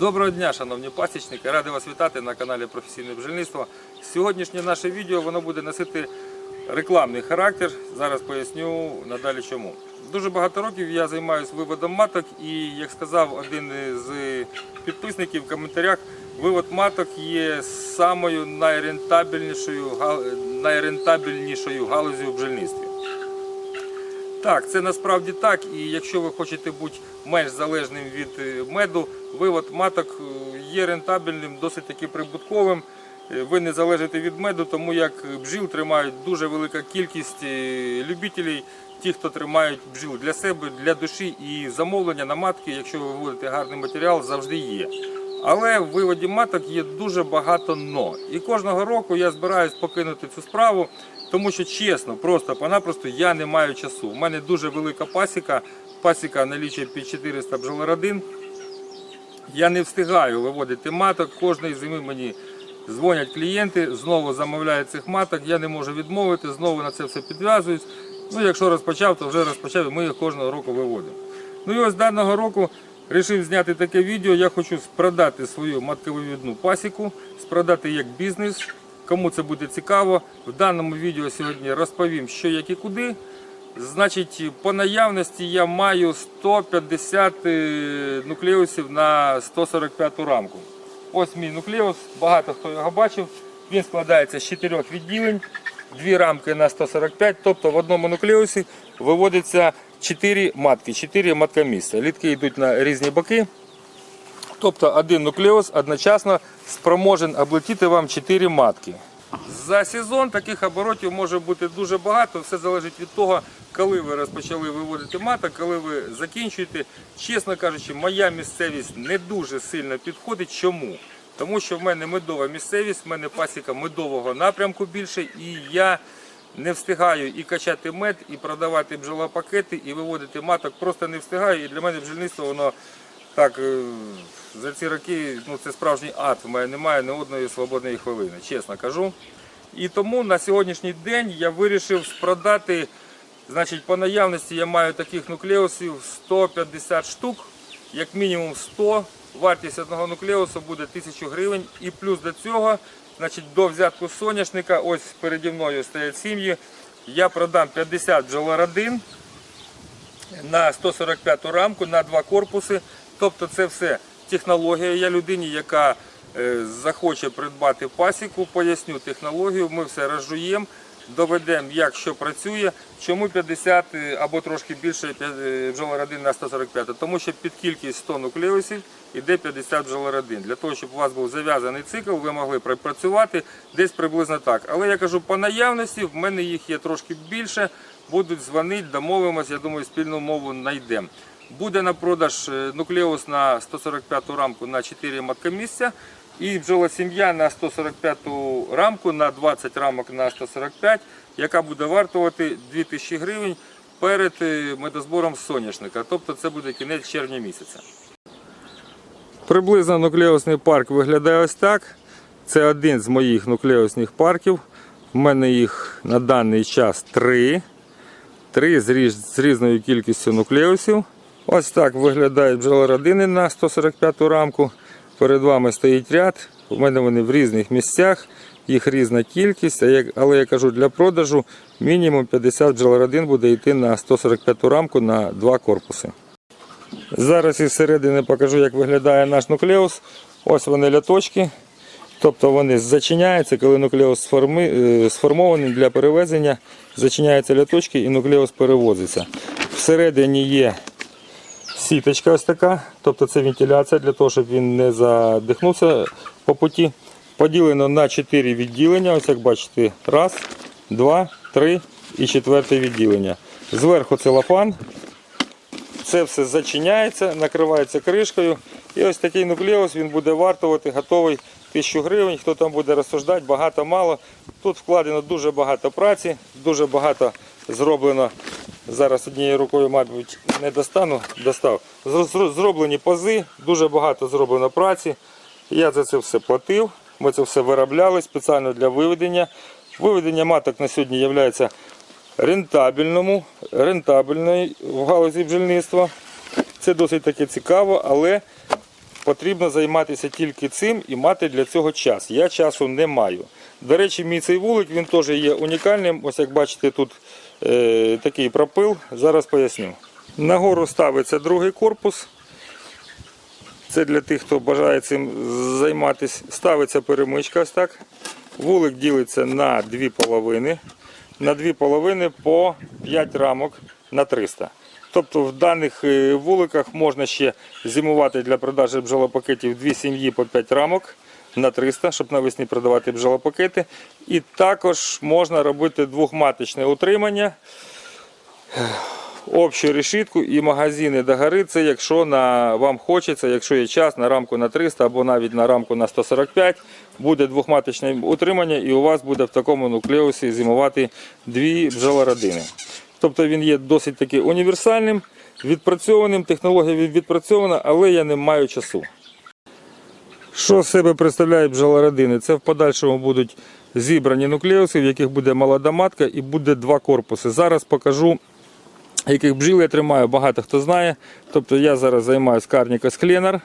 Доброго дня, шановні пасічники! Радий вас вітати на каналі Професійне бджільництво. Сьогоднішнє наше відео воно буде носити рекламний характер. Зараз поясню надалі чому. Дуже багато років я займаюся виводом маток і, як сказав один з підписників в коментарях, вивод маток є самою найрентабельнішою, найрентабельнішою галузю в бджільництві. Так, це насправді так. І якщо ви хочете бути менш залежним від е, меду, вивод маток е, є рентабельним, досить таки прибутковим. Е, Ви не залежите від меду, тому як бджіл тримають дуже велика кількість любителів, ті, хто тримають бджіл для себе, для душі і замовлення на матки, якщо ви виводите гарний матеріал, завжди є. Але в виводі маток є дуже багато но. І кожного року я збираюсь покинути цю справу, тому що чесно, просто-напросто я не маю часу. У мене дуже велика пасіка, пасіка налічує під 400 бджолородин. Я не встигаю виводити маток. Кожної зими мені дзвонять клієнти, знову замовляють цих маток. Я не можу відмовити, знову на це все підв'язуюсь. Ну, якщо розпочав, то вже розпочав, і ми їх кожного року виводимо. Ну і ось даного року вирішив зняти таке відео. Я хочу продати свою матковивідну пасіку, спродати як бізнес. Кому це буде цікаво, в даному відео сьогодні розповім, що як і куди. Значить, по наявності я маю 150 е, нуклеусів на 145 рамку. Ось мій нуклеус, багато хто його бачив. Він складається з 4 відділень, 2 рамки на 145, тобто в одному нуклеусі виводиться 4 матки, 4 маткомісця. Літки йдуть на різні боки. Тобто один нуклеус одночасно спроможен облетіти вам 4 матки. За сезон таких оборотів може бути дуже багато. Все залежить від того, коли ви розпочали виводити маток, коли ви закінчуєте. Чесно кажучи, моя місцевість не дуже сильно підходить. Чому? Тому що в мене медова місцевість, в мене пасіка медового напрямку більше, і я не встигаю і качати мед, і продавати бджолопакети, і виводити маток. Просто не встигаю. І для мене бджільництво воно так е, за ці роки ну, це справжній ад. В мене немає ні одної свободної хвилини, чесно кажу. І тому на сьогоднішній день я вирішив продати, значить, по наявності я маю таких нуклеусів 150 штук, як мінімум 100. Вартість одного нуклеусу буде 1000 гривень. І плюс до цього, значить, до взятку соняшника, ось переді мною стоять сім'ї, я продам 50 бджолородин на 145 рамку, на два корпуси. Тобто це все технологія. Я людині, яка е, захоче придбати пасіку, поясню технологію, ми все розжуємо, доведемо, як що працює. Чому 50 е, або трошки більше е, бджолородин на 145? Тому що під кількість 100 нуклеусів іде 50 бджолородин. Для того, щоб у вас був зав'язаний цикл, ви могли працювати десь приблизно так. Але я кажу, по наявності в мене їх є трошки більше. Будуть дзвонити, домовимося, я думаю, спільну мову знайдемо. Буде на продаж е, нуклеус на 145 рамку на 4 маткомісця і бджола сім'я на 145 рамку на 20 рамок на 145, яка буде вартувати 2000 гривень перед е, медозбором соняшника. Тобто це буде кінець червня місяця. Приблизно нуклеусний парк виглядає ось так. Це один з моїх нуклеусних парків. У мене їх на даний час три. Три з різною кількістю нуклеусів. Ось так виглядають бджолородини на 145 рамку. Перед вами стоїть ряд. У мене вони в різних місцях, їх різна кількість, але я кажу для продажу мінімум 50 бджолородин буде йти на 145 рамку на два корпуси. Зараз із середини покажу, як виглядає наш нуклеус. Ось вони ляточки. Тобто вони зачиняються, коли нуклеус сформи, е, сформований для перевезення, зачиняються ляточки і нуклеус перевозиться. Всередині є сіточка ось така, тобто це вентиляція для того, щоб він не задихнувся по путі. Поділено на 4 відділення. Ось як бачите, раз, два, три і четверте відділення. Зверху целофан. Це все зачиняється, накривається кришкою. І ось такий нуклеус він буде вартувати, готовий 1000 гривень. Хто там буде розсуждати, багато мало. Тут вкладено дуже багато праці, дуже багато зроблено. Зараз однією рукою, мабуть, не достану, достав. Зро- зро- Зроблені пази, дуже багато зроблено праці. Я за це все платив. Ми це все виробляли спеціально для виведення. Виведення маток на сьогодні є рентабельному, рентабельною в галузі бджільництва. Це досить таки цікаво, але потрібно займатися тільки цим і мати для цього час. Я часу не маю. До речі, мій цей вулик він теж є унікальним. Ось як бачите, тут такий пропил. Зараз поясню. Нагору ставиться другий корпус. Це для тих, хто бажає цим займатися. Ставиться перемичка ось так. Вулик ділиться на дві половини. На дві половини по 5 рамок на 300. Тобто в даних е, вуликах можна ще зимувати для продажі бджолопакетів дві сім'ї по 5 рамок на 300, щоб навесні продавати бджолопакети. І також можна робити двохматочне утримання общу решітку і магазини до гори. Це якщо на, вам хочеться, якщо є час на рамку на 300 або навіть на рамку на 145, буде двохматочне утримання і у вас буде в такому нуклеусі зимувати дві бджолородини. Тобто він є досить таки універсальним, відпрацьованим, технологія відпрацьована, але я не маю часу. Що з себе представляють бджолородини? Це в подальшому будуть зібрані нуклеуси, в яких буде молода матка і буде два корпуси. Зараз покажу яких бджіл я тримаю, багато хто знає. Тобто я зараз займаюся карніка Скленер.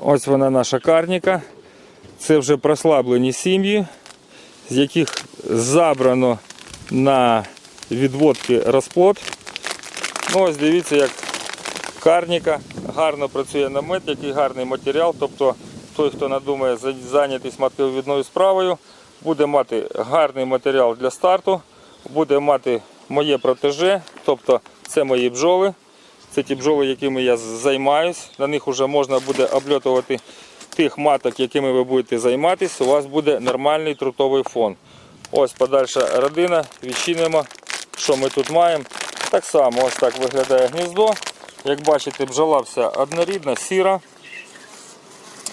Ось вона наша карніка. Це вже прослаблені сім'ї, з яких забрано на відводки розплод. Ну, ось дивіться, як карніка гарно працює на мед, який гарний матеріал. Тобто той, хто надумає за- зайнятися матковідною справою, буде мати гарний матеріал для старту, буде мати моє протеже, тобто це мої бджоли. Це ті бджоли, якими я займаюсь. На них вже можна буде обльотувати тих маток, якими ви будете займатися. У вас буде нормальний трутовий фон. Ось подальша родина, відчинимо, що ми тут маємо. Так само ось так виглядає гніздо. Як бачите, бджола вся однорідна, сіра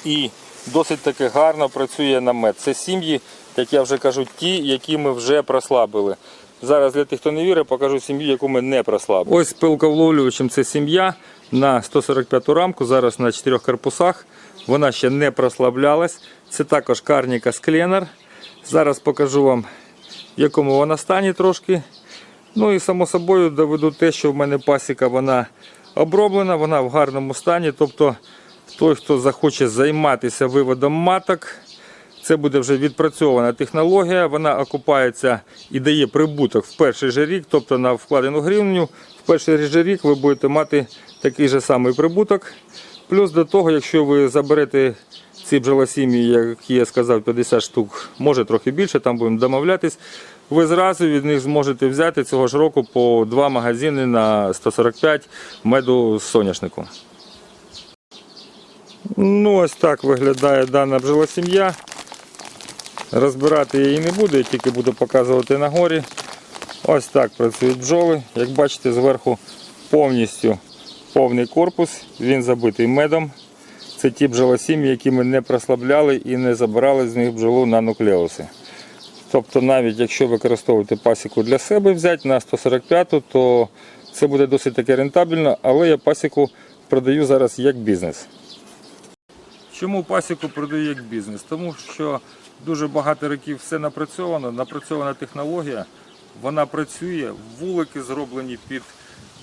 і досить таки гарно працює намет. Це сім'ї, як я вже кажу, ті, які ми вже прослабили. Зараз для тих, хто не вірить, покажу сім'ю, яку ми не прослабили. Ось пилковловлювачем це сім'я на 145 рамку, зараз на 4 корпусах. Вона ще не прослаблялась. Це також карніка Скленер. Зараз покажу вам, в якому вона стані трошки. Ну і само собою доведу те, що в мене пасіка вона оброблена, вона в гарному стані. Тобто той, хто захоче займатися виводом маток, це буде вже відпрацьована технологія. Вона окупається і дає прибуток в перший же рік, тобто на вкладену гривню. В перший же рік ви будете мати такий же самий прибуток. Плюс до того, якщо ви заберете ці бджолосім'ї, як я сказав, 50 штук, може трохи більше, там будемо домовлятись. Ви зразу від них зможете взяти цього ж року по два магазини на 145 меду з соняшнику. Ну, ось так виглядає дана бджолосім'я. Розбирати її не буду, я тільки буду показувати на горі. Ось так працюють бджоли. Як бачите, зверху повністю повний корпус, він забитий медом. Це ті бджолосім'ї, які ми не прослабляли і не забирали з них бджолу на нуклеуси. Тобто навіть якщо використовувати пасіку для себе взяти на 145, то це буде досить таки рентабельно, але я пасіку продаю зараз як бізнес. Чому пасіку продаю як бізнес? Тому що дуже багато років все напрацьовано, напрацьована технологія, вона працює, вулики зроблені під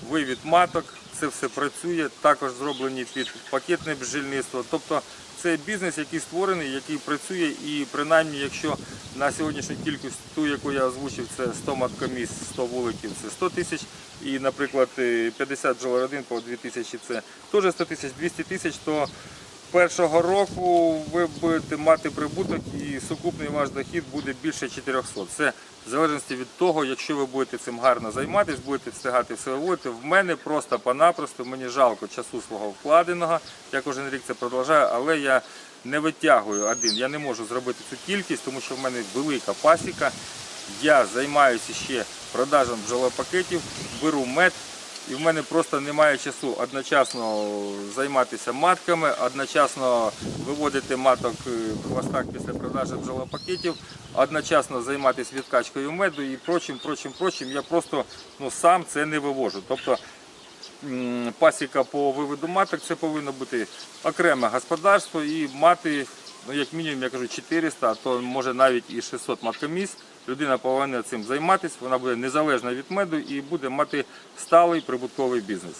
вивід маток, це все працює, також зроблені під пакетне бджільництво. Тобто це бізнес, який створений, який працює, і принаймні, якщо на сьогоднішню кількість, ту, яку я озвучив, це 100 маткоміс, 100 вуликів, це 100 тисяч, і, наприклад, е, 50 бджолородин по 2 тисячі, це теж 100 тисяч, 200 тисяч, то першого року ви будете мати прибуток і сукупний ваш дохід буде більше 400. Це в залежності від того, якщо ви будете цим гарно займатися, будете встигати все виводити. В мене просто-понапросто мені жалко часу свого вкладеного. Я кожен рік це продовжую, але я не витягую один. Я не можу зробити цю кількість, тому що в мене велика пасіка. Я займаюся ще продажем бджолопакетів, беру мед. І в мене просто немає часу одночасно займатися матками, одночасно виводити маток е, в хвостах після продажі бджолопакетів, одночасно займатися відкачкою меду і прочим, прочим, прочим. Я просто ну, сам це не вивожу. Тобто пасіка по виводу маток це повинно бути окреме господарство і мати, ну як мінімум, я кажу, 400, а то може навіть і 600 маткоміс. Людина повинна цим займатися, вона буде незалежна від меду і буде мати сталий прибутковий бізнес.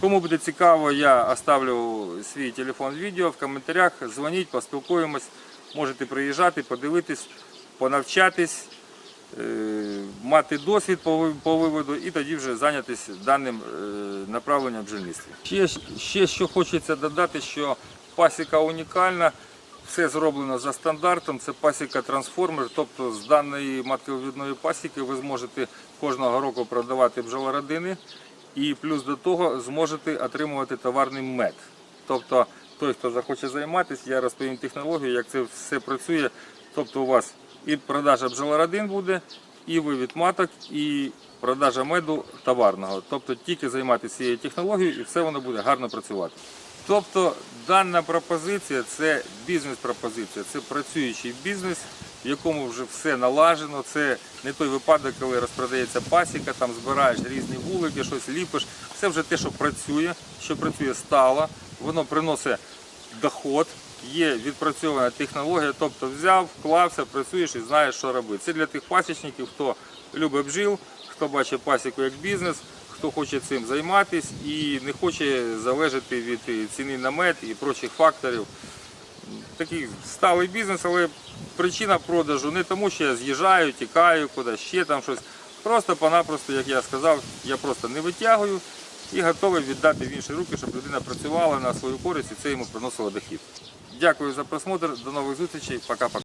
Кому буде цікаво, я оставлю свій телефон відео в коментарях. Дзвоніть, поспілкуємось. Можете приїжджати, подивитись, понавчатись, е, мати досвід по виводу і тоді вже зайнятися даним е, направленням бджільництва. Ще, ще що хочеться додати, що пасіка унікальна. Все зроблено за стандартом, це пасіка трансформер, тобто з даної матковідної пасіки ви зможете кожного року продавати бджолородини і плюс до того зможете отримувати товарний мед. Тобто той, хто захоче займатися, я розповім технологію, як це все працює. Тобто у вас і продажа бджолородин буде, і вивід маток, і продажа меду товарного. Тобто тільки займатися цією технологією і все воно буде гарно працювати. Тобто дана пропозиція це бізнес-пропозиція, це працюючий бізнес, в якому вже все налажено. Це не той випадок, коли розпродається пасіка, там збираєш різні вулики, щось ліпиш. Це вже те, що працює, що працює стало, воно приносить доход, є відпрацьована технологія, тобто взяв, вклався, працюєш і знаєш, що робити. Це для тих пасічників, хто любить бджіл, хто бачить пасіку як бізнес, хто хоче цим займатися і не хоче залежати від е, ціни на мед і прочих факторів. Такий сталий бізнес, але причина продажу не тому, що я з'їжджаю, тікаю кудись, ще там щось. Просто-понапросто, як я сказав, я просто не витягую і готовий віддати в інші руки, щоб людина працювала на свою користь і це йому приносило дохід. Дякую за просмотр, до нових зустрічей, пока-пока.